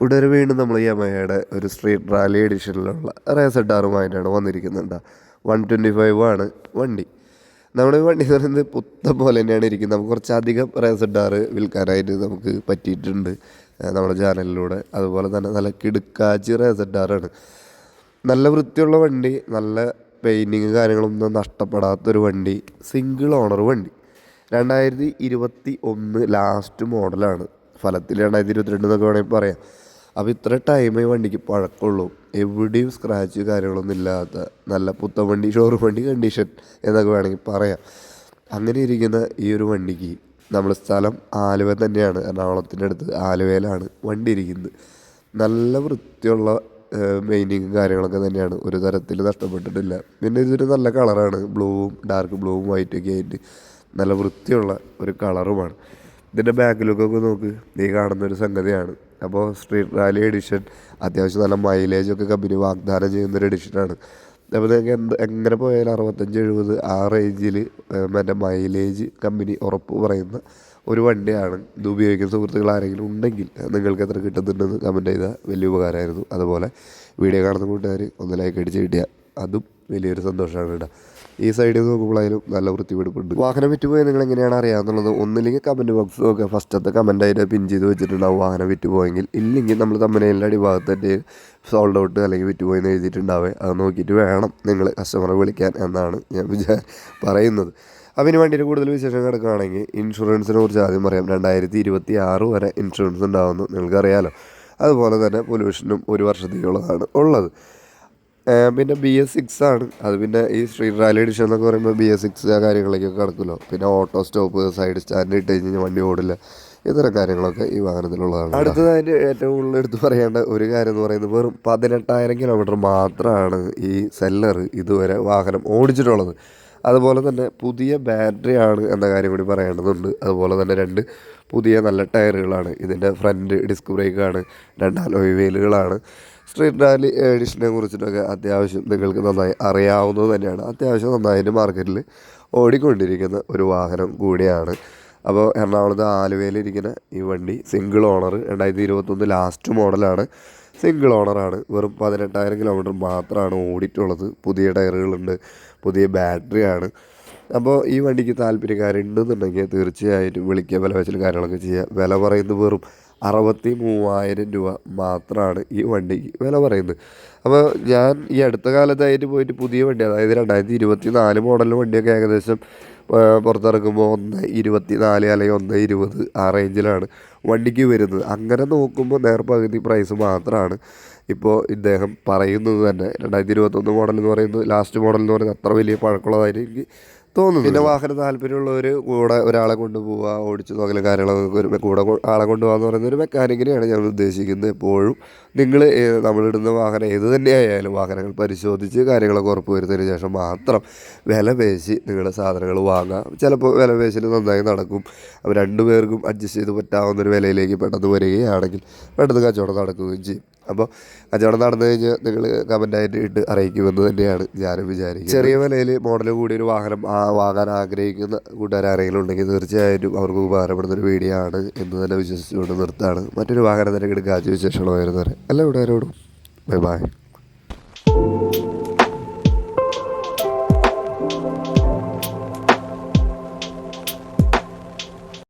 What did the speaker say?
ഉടനെ വീണ്ടും നമ്മൾ യമഹയുടെ ഒരു സ്ട്രീറ്റ് റാലി എഡിഷനിലുള്ള റേസഡാറുമായിട്ടാണ് വന്നിരിക്കുന്നുണ്ട് വൺ ട്വന്റി ഫൈവ് ആണ് വണ്ടി. നമ്മുടെ വണ്ടി എന്ന് പറയുന്നത് പുത്തം പോലെ തന്നെയാണ് ഇരിക്കുന്നത്. നമുക്ക് കുറച്ചധികം റേസഡാറ് വിൽക്കാനായിട്ട് നമുക്ക് പറ്റിയിട്ടുണ്ട് നമ്മുടെ ചാനലിലൂടെ. അതുപോലെ തന്നെ നല്ല കിടുക്കാച്ചി റേസഡാറാണ് നല്ല വൃത്തിയുള്ള വണ്ടി നല്ല പെയിന്റിങ് കാര്യങ്ങളൊന്നും നഷ്ടപ്പെടാത്തൊരു വണ്ടി സിംഗിൾ ഓണർ വണ്ടി. രണ്ടായിരത്തി ഇരുപത്തി ഒന്ന് ലാസ്റ്റ് മോഡലാണ് ഫലത്തിൽ രണ്ടായിരത്തി ഇരുപത്തിരണ്ട് എന്നൊക്കെ വേണമെങ്കിൽ പറയാം. അപ്പോൾ ഇത്ര ടൈമേ വണ്ടിക്ക് പഴക്കമുള്ളൂ. എവിടെയും സ്ക്രാച്ച് കാര്യങ്ങളൊന്നും ഇല്ലാത്ത നല്ല പുത്തൻ വണ്ടി ഷോറൂം വണ്ടി കണ്ടീഷൻ എന്നൊക്കെ വേണമെങ്കിൽ പറയാം. അങ്ങനെ ഇരിക്കുന്ന ഈ ഒരു വണ്ടിക്ക് നമ്മൾ സ്ഥലം ആലുവ തന്നെയാണ്. എറണാകുളത്തിന്റെ അടുത്ത് ആലുവയിലാണ് വണ്ടി ഇരിക്കുന്നത്. നല്ല വൃത്തിയുള്ള മെയിനിങ്ങും കാര്യങ്ങളൊക്കെ തന്നെയാണ്. ഒരു തരത്തിൽ നഷ്ടപ്പെട്ടിട്ടില്ല. പിന്നെ ഇതൊരു നല്ല കളറാണ് ബ്ലൂവും ഡാർക്ക് ബ്ലൂവും വൈറ്റൊക്കെ ആയിട്ട് നല്ല വൃത്തിയുള്ള ഒരു കളറുമാണ് ഇതിന്റെ ബാക്ക് ലുക്കൊക്കെ നോക്ക്. നീ കാണുന്ന ഒരു സംഗതിയാണ്. അപ്പോൾ സ്ട്രീറ്റ് റാലി എഡിഷൻ അത്യാവശ്യം നല്ല മൈലേജൊക്കെ കമ്പനി വാഗ്ദാനം ചെയ്യുന്നൊരു എഡിഷനാണ് അപ്പോൾ നിങ്ങൾക്ക് എന്ത് എങ്ങനെ പോയാലും അറുപത്തഞ്ച് എഴുപത് ആ റേഞ്ചിൽ മറ്റേ മൈലേജ് കമ്പനി ഉറപ്പ് പറയുന്ന ഒരു വണ്ടിയാണ്. ഇത് ഉപയോഗിക്കുന്ന സുഹൃത്തുക്കൾ ആരെങ്കിലും ഉണ്ടെങ്കിൽ നിങ്ങൾക്ക് എത്ര കിട്ടുന്നുണ്ടെന്ന് കമന്റ് ചെയ്താൽ വലിയ ഉപകാരമായിരുന്നു. അതുപോലെ വീഡിയോ കാണുന്ന കൂട്ടുകാർ ഒന്ന് ലൈക്ക് അടിച്ച് കിട്ടിയാൽ അതും വലിയൊരു സന്തോഷമാണ് കേട്ടോ. ഈ സൈഡിൽ നിന്ന് നോക്കുമ്പോഴായാലും നല്ല വൃത്തിവെടുപ്പുണ്ട് വാഹനം വിറ്റുപോയി നിങ്ങൾ എങ്ങനെയാണ് അറിയാമെന്നുള്ളത് ഒന്നില്ലെങ്കിൽ കമന്റ് ബോക്സ് നോക്കുക. ഫസ്റ്റത്തെ കമന്റ് ആയിട്ട് പിൻ ചെയ്ത് വെച്ചിട്ടുണ്ടാവും വാഹനം വിറ്റുപോയെങ്കിൽ. ഇല്ലെങ്കിൽ നമ്മൾ തമ്മനയിലെ അടിഭാഗത്തിന്റെ സോൾഡ് ഔട്ട് അല്ലെങ്കിൽ വിറ്റുപോയെന്ന് എഴുതിയിട്ടുണ്ടാവേ. അത് നോക്കിയിട്ട് വേണം നിങ്ങൾ കസ്റ്റമറെ വിളിക്കാൻ എന്നാണ് ഞാൻ വിചാ പറയുന്നത്. അതിന് വേണ്ടിയിട്ട് കൂടുതൽ വിശേഷം കിടക്കുകയാണെങ്കിൽ ഇൻഷുറൻസിനെ കുറിച്ച് ആദ്യം പറയാം. രണ്ടായിരത്തി ഇരുപത്തി ആറ് വരെ ഇൻഷുറൻസ് ഉണ്ടാവുമെന്ന് നിങ്ങൾക്കറിയാലോ. അതുപോലെ തന്നെ പൊല്യൂഷനും ഒരു വർഷത്തേക്കുള്ളതാണ് ഉള്ളത്. പിന്നെ ബി എസ് സിക്സ് ആണ്. അത് പിന്നെ ഈ സ്ട്രീറ്റ് റാലി എഡിഷൻ എന്നൊക്കെ പറയുമ്പോൾ ബി എസ് സിക്സ് ആ കാര്യങ്ങളിലേക്കൊക്കെ കിടക്കുമല്ലോ. പിന്നെ ഓട്ടോ സ്റ്റോപ്പ് സൈഡ് സ്റ്റാൻഡ് ഇട്ട് കഴിഞ്ഞാൽ വണ്ടി ഓടില്ല. ഇത്തരം കാര്യങ്ങളൊക്കെ ഈ വാഹനത്തിലുള്ളതാണ് അടുത്തതായിട്ട് ഏറ്റവും കൂടുതൽ എടുത്ത് പറയേണ്ട ഒരു കാര്യം എന്ന് പറയുന്നത് വെറും പതിനെട്ടായിരം കിലോമീറ്റർ മാത്രമാണ് ഈ സെല്ലർ ഇതുവരെ വാഹനം ഓടിച്ചിട്ടുള്ളത്. അതുപോലെ തന്നെ പുതിയ ബാറ്ററി ആണ് എന്ന കാര്യം കൂടി പറയേണ്ടതുണ്ട്. അതുപോലെ തന്നെ രണ്ട് പുതിയ നല്ല ടയറുകളാണ് ഇതിന്റെ ഫ്രണ്ട് ഡിസ്ക് ബ്രേക്കാണ് രണ്ട് അലോയ് വീലുകളാണ് സ്ട്രീറ്റ് റാലി എഡിഷനെ കുറിച്ചിട്ടൊക്കെ അത്യാവശ്യം നിങ്ങൾക്ക് നന്നായി അറിയാവുന്നത് തന്നെയാണ്. അത്യാവശ്യം നന്നായിട്ട് മാർക്കറ്റിൽ ഓടിക്കൊണ്ടിരിക്കുന്ന ഒരു വാഹനം കൂടിയാണ്. അപ്പോൾ എറണാകുളത്ത് ആലുവയിലിരിക്കുന്ന ഈ വണ്ടി സിംഗിൾ ഓണർ രണ്ടായിരത്തി ഇരുപത്തൊന്ന് ലാസ്റ്റ് മോഡലാണ് സിംഗിൾ ഓണറാണ് വെറും പതിനെട്ടായിരം കിലോമീറ്റർ മാത്രമാണ് ഓടിയിട്ടുള്ളത്. പുതിയ ടയറുകളുണ്ട് പുതിയ ബാറ്ററിയാണ് അപ്പോൾ ഈ വണ്ടിക്ക് താല്പര്യക്കാരുണ്ടെന്നുണ്ടെങ്കിൽ തീർച്ചയായിട്ടും വിളിക്കുക വില വെച്ചിൽ കാര്യങ്ങളൊക്കെ ചെയ്യുക. വില പറയുന്നത് വെറും അറുപത്തി മൂവായിരം രൂപ മാത്രമാണ് ഈ വണ്ടിക്ക് വില പറയുന്നത്. അപ്പോൾ ഞാൻ ഈ അടുത്ത കാലത്തായിട്ട് പോയിട്ട് പുതിയ വണ്ടി അതായത് രണ്ടായിരത്തി ഇരുപത്തി നാല് മോഡൽ വണ്ടിയൊക്കെ ഏകദേശം പുറത്തിറക്കുമ്പോൾ ഒന്ന് ഇരുപത്തി നാല് അല്ലെങ്കിൽ ഒന്ന് ഇരുപത് ആ റേഞ്ചിലാണ് വണ്ടിക്ക് വരുന്നത്. അങ്ങനെ നോക്കുമ്പോൾ നേർപകുതി പ്രൈസ് മാത്രമാണ് ഇപ്പോൾ ഇദ്ദേഹം പറയുന്നത് തന്നെ. രണ്ടായിരത്തി ഇരുപത്തൊന്ന് മോഡൽ എന്ന് പറയുന്നത് ലാസ്റ്റ് മോഡൽ എന്ന് പറയുന്നത് അത്ര വലിയ പഴക്കമുള്ളതായിട്ട് എനിക്ക് തോന്നുന്നു പിന്നെ വാഹന താല്പര്യമുള്ളവർ കൂടെ ഒരാളെ കൊണ്ടുപോവുക ഓടിച്ചു അങ്ങനെ കാര്യങ്ങളൊക്കെ കൂടെ ആളെ കൊണ്ടുപോകാന്ന് പറയുന്ന ഒരു മെക്കാനിക്കിനെയാണ് ഞാൻ ഉദ്ദേശിക്കുന്നത് എപ്പോഴും. നിങ്ങൾ നമ്മളിടുന്ന വാഹനം ഏത് തന്നെയായാലും വാഹനങ്ങൾ പരിശോധിച്ച് കാര്യങ്ങളൊക്കെ ഉറപ്പ് വരുത്തതിന് ശേഷം മാത്രം വില പേശി നിങ്ങളുടെ സാധനങ്ങൾ വാങ്ങാം. ചിലപ്പോൾ വില പേശിന് നന്നായി നടക്കും. അപ്പോൾ രണ്ടു പേർക്കും അഡ്ജസ്റ്റ് ചെയ്ത് പറ്റാവുന്ന ഒരു വിലയിലേക്ക് പെട്ടെന്ന് വരികയാണെങ്കിൽ പെട്ടെന്ന് കച്ചവടം നടക്കുകയും ചെയ്യും. അപ്പോൾ കച്ചവടം നടന്നു കഴിഞ്ഞാൽ നിങ്ങൾ കമന്റായിട്ട് ഇട്ട് അറിയിക്കുമെന്ന് തന്നെയാണ് ഞാനും വിചാരിക്കുന്നത്. ചെറിയ വിലയിൽ മോഡൽ കൂടിയൊരു വാഹനം വാങ്ങാൻ ആഗ്രഹിക്കുന്ന കൂട്ടുകാരെങ്കിലും ഉണ്ടെങ്കിൽ തീർച്ചയായിട്ടും അവർക്ക് ഉപകാരപ്പെടുന്ന ഒരു വീഡിയോ ആണ് എന്ന് തന്നെ വിശ്വസിച്ചുകൊണ്ട് നിർത്താണ് മറ്റൊരു വാഹനം തന്നെ എടുക്കാൻ വിശേഷങ്ങൾ വരുന്നവരെ എല്ലാ കൂട്ടുകാരോടും ബൈ ബൈ